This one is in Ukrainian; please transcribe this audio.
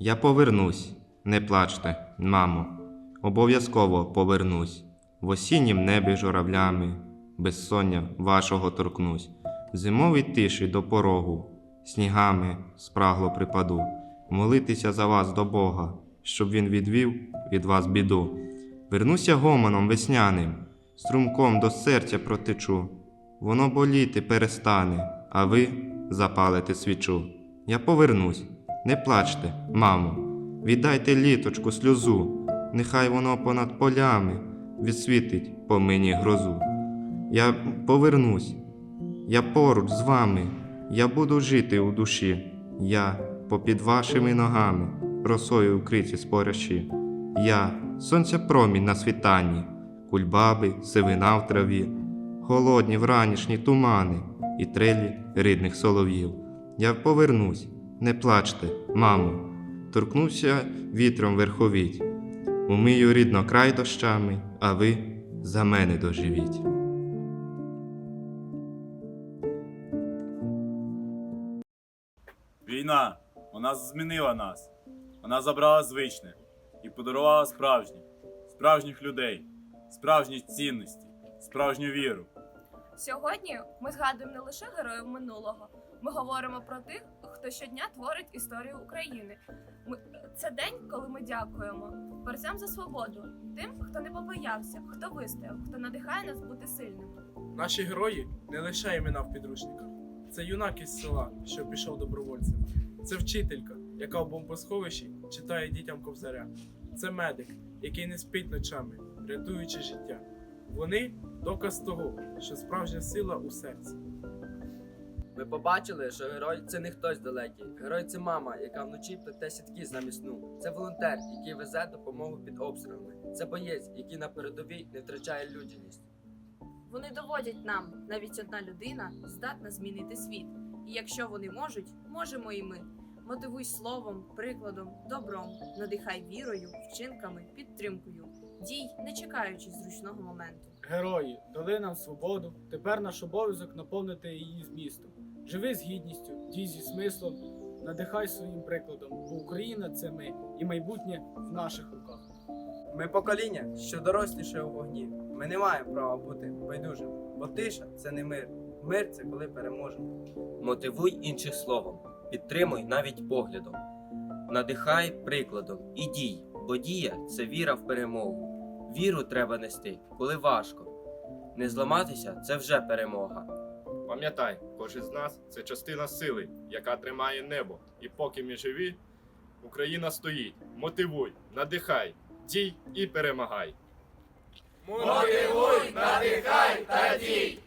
Я повернусь, не плачте, мамо, обов'язково повернусь. В осіннім небі журавлями, безсоння вашого торкнусь. Зимовій тиші до порогу, снігами спрагло припаду, молитися за вас до Бога, щоб він відвів від вас біду. Вернуся гомоном весняним, струмком до серця протечу. Воно боліти перестане, а ви запалите свічу. Я повернусь, не плачте, мамо, віддайте літочку сльозу, нехай воно понад полями відсвітить по мені грозу. Я повернусь, я поруч з вами, я буду жити у душі, я попід вашими ногами, росою вкриті споряші. Я сонця промінь на світанні, кульбаби, сивина в траві, холодні вранішні тумани і трелі рідних солов'їв. Я повернусь, не плачте, мамо, торкнуся вітром верховіть. Умию рідно край дощами, а ви за мене доживіть. Війна, вона змінила нас. Вона забрала звичне і подарувала справжнє, справжніх людей, справжні цінності, справжню віру. Сьогодні ми згадуємо не лише героїв минулого, ми говоримо про тих, хто щодня творить історію України. Ми... Це день, коли ми дякуємо борцям за свободу, тим, хто не побоявся, хто вистояв, хто надихає нас бути сильними. Наші герої не лише імена в підручниках. Це юнак із села, що пішов добровольцем. Це вчителька, яка в бомбосховищі читає дітям ковзаря. Це медик, який не спить ночами, рятуючи життя. Вони доказ того, що справжня сила у серці. Ми побачили, що герой це не хтось далекий. Герой це мама, яка вночі плете сітки замість сну. Це волонтер, який везе допомогу під обстрілами. Це боєць, який на передовій не втрачає людяність. Вони доводять нам, навіть одна людина здатна змінити світ. І якщо вони можуть, можемо і ми. Мотивуй словом, прикладом, добром, надихай вірою, вчинками, підтримкою. Дій, не чекаючи зручного моменту. Герої, дали нам свободу. Тепер наш обов'язок наповнити її змістом. Живи з гідністю, дій зі смислом, надихай своїм прикладом, бо Україна це ми і майбутнє в наших руках. Ми покоління, що доросліше у вогні. Ми не маємо права бути байдужими, бо тиша це не мир. Мир це коли переможемо. Мотивуй інших словом, підтримуй навіть поглядом. Надихай прикладом і дій, бо дія це віра в перемогу. Віру треба нести, коли важко. Не зламатися це вже перемога. Пам'ятай, кожен з нас це частина сили, яка тримає небо. І поки ми живі, Україна стоїть. Мотивуй, надихай, дій і перемагай. Мотивуй, надихай та дій!